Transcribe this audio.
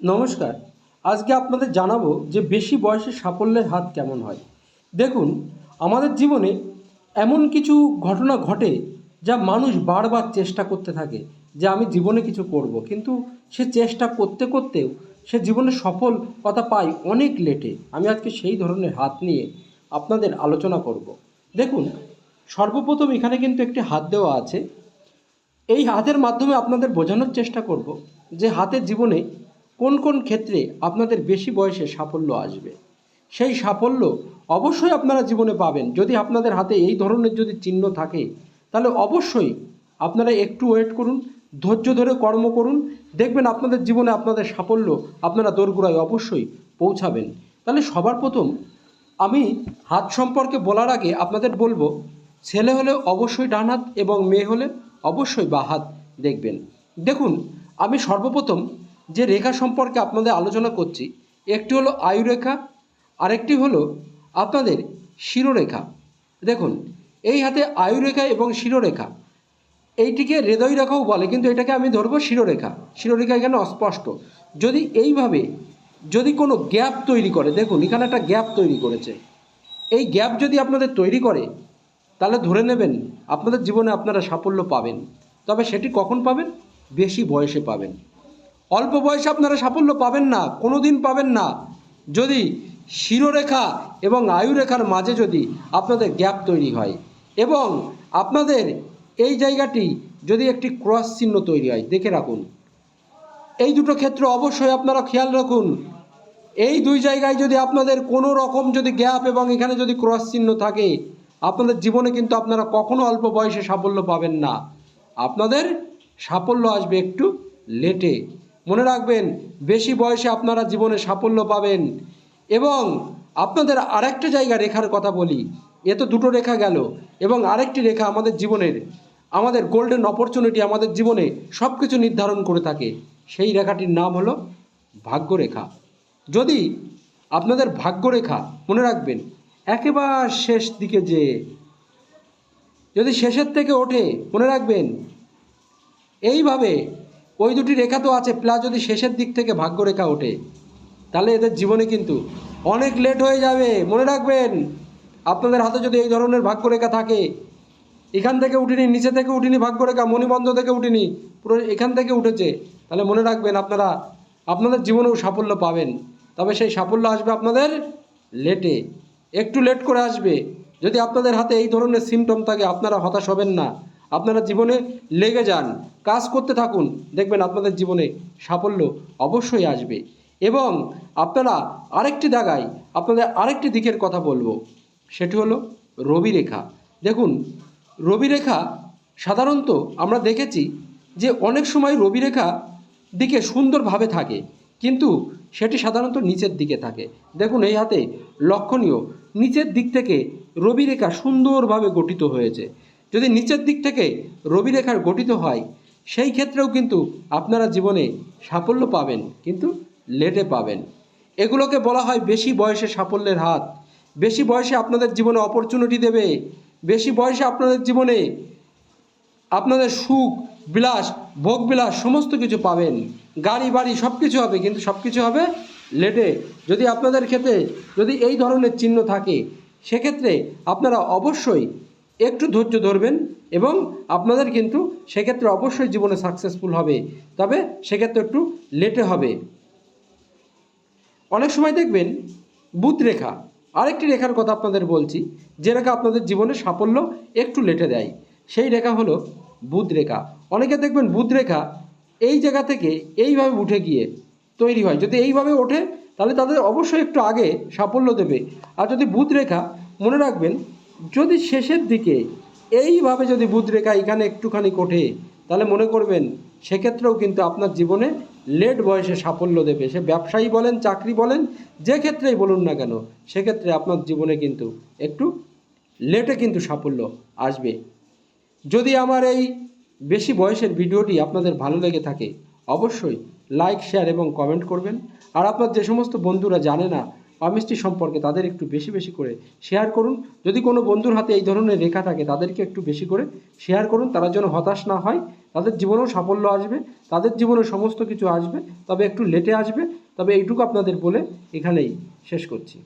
নমস্কার। আজকে আপনাদের জানাব যে বেশি বয়সে সাফল্যের হাত কেমন হয়। দেখুন, আমাদের জীবনে এমন কিছু ঘটনা ঘটে যা মানুষ বারবার চেষ্টা করতে থাকে যে আমি জীবনে কিছু করব। কিন্তু সে চেষ্টা করতে করতেও সে জীবনে সফলতা পায় অনেক লেটে। আমি আজকে সেই ধরনের হাত নিয়ে আপনাদের আলোচনা করব। দেখুন, সর্বপ্রথম এখানে কিন্তু একটি হাত দেওয়া আছে। এই হাতের মাধ্যমে আপনাদের বোঝানোর চেষ্টা করব যে হাতের জীবনে কোন কোন ক্ষেত্রে আপনাদের বেশি বয়সে সাফল্য আসবে? সেই সাফল্য অবশ্যই আপনারা জীবনে পাবেন। যদি আপনাদের হাতে এই ধরনের যদি চিহ্ন থাকে, তাহলে অবশ্যই আপনারা একটু ওয়েট করুন, ধৈর্য ধরে কর্ম করুন। দেখবেন আপনাদের জীবনে আপনাদের সাফল্য আপনারা দোরগোড়ায় অবশ্যই পৌঁছাবেন। তাহলে সবার প্রথম আমি হাত সম্পর্কে বলার আগে আপনাদের বলব, ছেলে হলে অবশ্যই ডান হাত এবং মেয়ে হলে অবশ্যই বা হাত দেখবেন। দেখুন, আমি সর্বপ্রথম যে রেখা সম্পর্কে আপনাদের আলোচনা করছি, একটি হলো আয়ুরেখা, আরেকটি হলো আপনাদের শিরোরেখা। দেখুন, এই হাতে আয়ুরেখা এবং শিরোরেখা, এইটিকে হৃদয় রেখাও বলে, কিন্তু এটাকে আমি ধরবো শিরোরেখা। শিরোরেখা এখানে অস্পষ্ট। যদি এইভাবে, যদি কোনো গ্যাপ তৈরি করে, দেখুন, এখানে একটা গ্যাপ তৈরি করেছে। এই গ্যাপ যদি আপনাদের তৈরি করে, তাহলে ধরে নেবেন, আপনাদের জীবনে আপনারা সাফল্য পাবেন। তবে সেটি কখন পাবেন? বেশি বয়সে পাবেন। অল্প বয়সে আপনারা সাফল্য পাবেন না কোনো দিন পাবেন না। যদি শিরোরেখা এবং আয়ুরেখার মাঝে যদি আপনাদের গ্যাপ তৈরি হয় এবং আপনাদের এই জায়গাটি যদি একটি ক্রস চিহ্ন তৈরি হয়, দেখে রাখুন। এই দুটো ক্ষেত্র অবশ্যই আপনারা খেয়াল রাখুন। এই দুই জায়গায় যদি আপনাদের কোনো রকম যদি গ্যাপ এবং এখানে যদি ক্রস চিহ্ন থাকে, আপনাদের জীবনে কিন্তু আপনারা কখনো অল্প বয়সে সাফল্য পাবেন না। আপনাদের সাফল্য আসবে একটু লেটে। মনে রাখবেন, বেশি বয়সে আপনারা জীবনে সাফল্য পাবেন। এবং আপনাদের আরেকটা জায়গা রেখার কথা বলি, এ তো দুটো রেখা গেল, এবং আরেকটি রেখা আমাদের জীবনের, আমাদের গোল্ডেন অপরচুনিটি আমাদের জীবনে সব কিছু নির্ধারণ করে থাকে। সেই রেখাটির নাম হলো ভাগ্যরেখা। যদি আপনাদের ভাগ্যরেখা মনে রাখবেন, একেবারে শেষ দিকে যে, যদি শেষের থেকে ওঠে, মনে রাখবেন, এইভাবে ওই দুটি রেখা তো আছে প্লাস যদি শেষের দিক থেকে ভাগ্যরেখা ওঠে, তাহলে এদের জীবনে কিন্তু অনেক লেট হয়ে যাবে। মনে রাখবেন, আপনাদের হাতে যদি এই ধরনের ভাগ্যরেখা থাকে, এখান থেকে উঠিনি, নিচে থেকে উঠিনি, ভাগ্যরেখা, মণিবন্ধ থেকে উঠিনি, পুরো এখান থেকে উঠেছে, তাহলে মনে রাখবেন আপনারা, আপনাদের জীবনেও সাফল্য পাবেন। তবে সেই সাফল্য আসবে আপনাদের লেটে একটু লেট করে আসবে। যদি আপনাদের হাতে এই ধরনের সিমটম থাকে, আপনারা হতাশ হবেন না। আপনারা জীবনে লেগে যান, কাজ করতে থাকুন। দেখবেন আপনাদের জীবনে সাফল্য অবশ্যই আসবে। এবং আপনারা আরেকটি জায়গায় আপনাদের আরেকটি দিকের কথা বলব। সেটি হলো রবি রেখা দেখুন রবি রেখা সাধারণত আমরা দেখেছি যে অনেক সময় রবি রেখা দিকে সুন্দরভাবে থাকে, কিন্তু সেটি সাধারণত নিচের দিকে থাকে। দেখুন, এই হাতে লক্ষণীয়। নিচের দিক থেকে রবি রেখা সুন্দরভাবে গঠিত হয়েছে। যদি নিচের দিক থেকে রবি রেখার গঠিত হয়, সেই ক্ষেত্রেও কিন্তু আপনারা জীবনে সাফল্য পাবেন, কিন্তু লেটে পাবেন। এগুলোকে বলা হয় বেশি বয়সে সাফল্যের হাত। বেশি বয়সে আপনাদের জীবনে অপরচুনিটি দেবে। বেশি বয়সে আপনাদের জীবনে আপনাদের সুখ, বিলাস, ভোগ, বিলাস সমস্ত কিছু পাবেন। গাড়ি, বাড়ি সব কিছু হবে, কিন্তু সব কিছু হবে লেটে যদি আপনাদের ক্ষেত্রে যদি এই ধরনের চিহ্ন থাকে, সেক্ষেত্রে আপনারা অবশ্যই একটু ধৈর্য ধরবেন এবং আপনাদের কিন্তু সেক্ষেত্রে অবশ্যই জীবনে সাকসেসফুল হবে। তবে সেক্ষেত্রে একটু লেটে হবে। অনেক সময় দেখবেন বুধ রেখা, আরেকটি রেখার কথা আপনাদের বলছি, যে রেখা আপনাদের জীবনে সাফল্য একটু লেটে দেয়। সেই রেখা হলো বুধ রেখা। অনেকে দেখবেন বুধ রেখা এই জায়গা থেকে এইভাবে উঠে গিয়ে তৈরি হয়। যদি এইভাবে ওঠে, তাহলে তাদের অবশ্যই একটু আগে সাফল্য দেবে। আর যদি বুধ রেখা, মনে রাখবেন যদি শেষের দিকে এইভাবে যদি বুধ রেখা এখানে একটুখানি ওঠে তাহলে মনে করবেন সেক্ষেত্রেও কিন্তু আপনার জীবনে লেট বয়সে সাফল্য দেবে। সে ব্যবসায়ী বলেন, চাকরি বলেন, যে ক্ষেত্রেই বলুন না কেন, সেক্ষেত্রে আপনার জীবনে কিন্তু একটু লেটে কিন্তু সাফল্য আসবে। যদি আমার এই বেশি বয়সের ভিডিওটি আপনাদের ভালো লেগে থাকে, অবশ্যই লাইক, শেয়ার এবং কমেন্ট করবেন। আর আপনার যে সমস্ত বন্ধুরা জানে না পামিস্ট্রি সম্পর্কে তাদের একটু বেশি বেশি করে শেয়ার করুন। যদি কোনো বন্ধুর হাতে এই ধরনের রেখা থাকে, তাদেরকে একটু বেশি করে শেয়ার করুন। তারা যেন হতাশ না হয়। তাদের জীবনেও সাফল্য আসবে। তাদের জীবনে সমস্ত কিছু আসবে। তবে একটু লেটে আসবে। তবে এইটুকু আপনাদের বলে এখানেই শেষ করছি।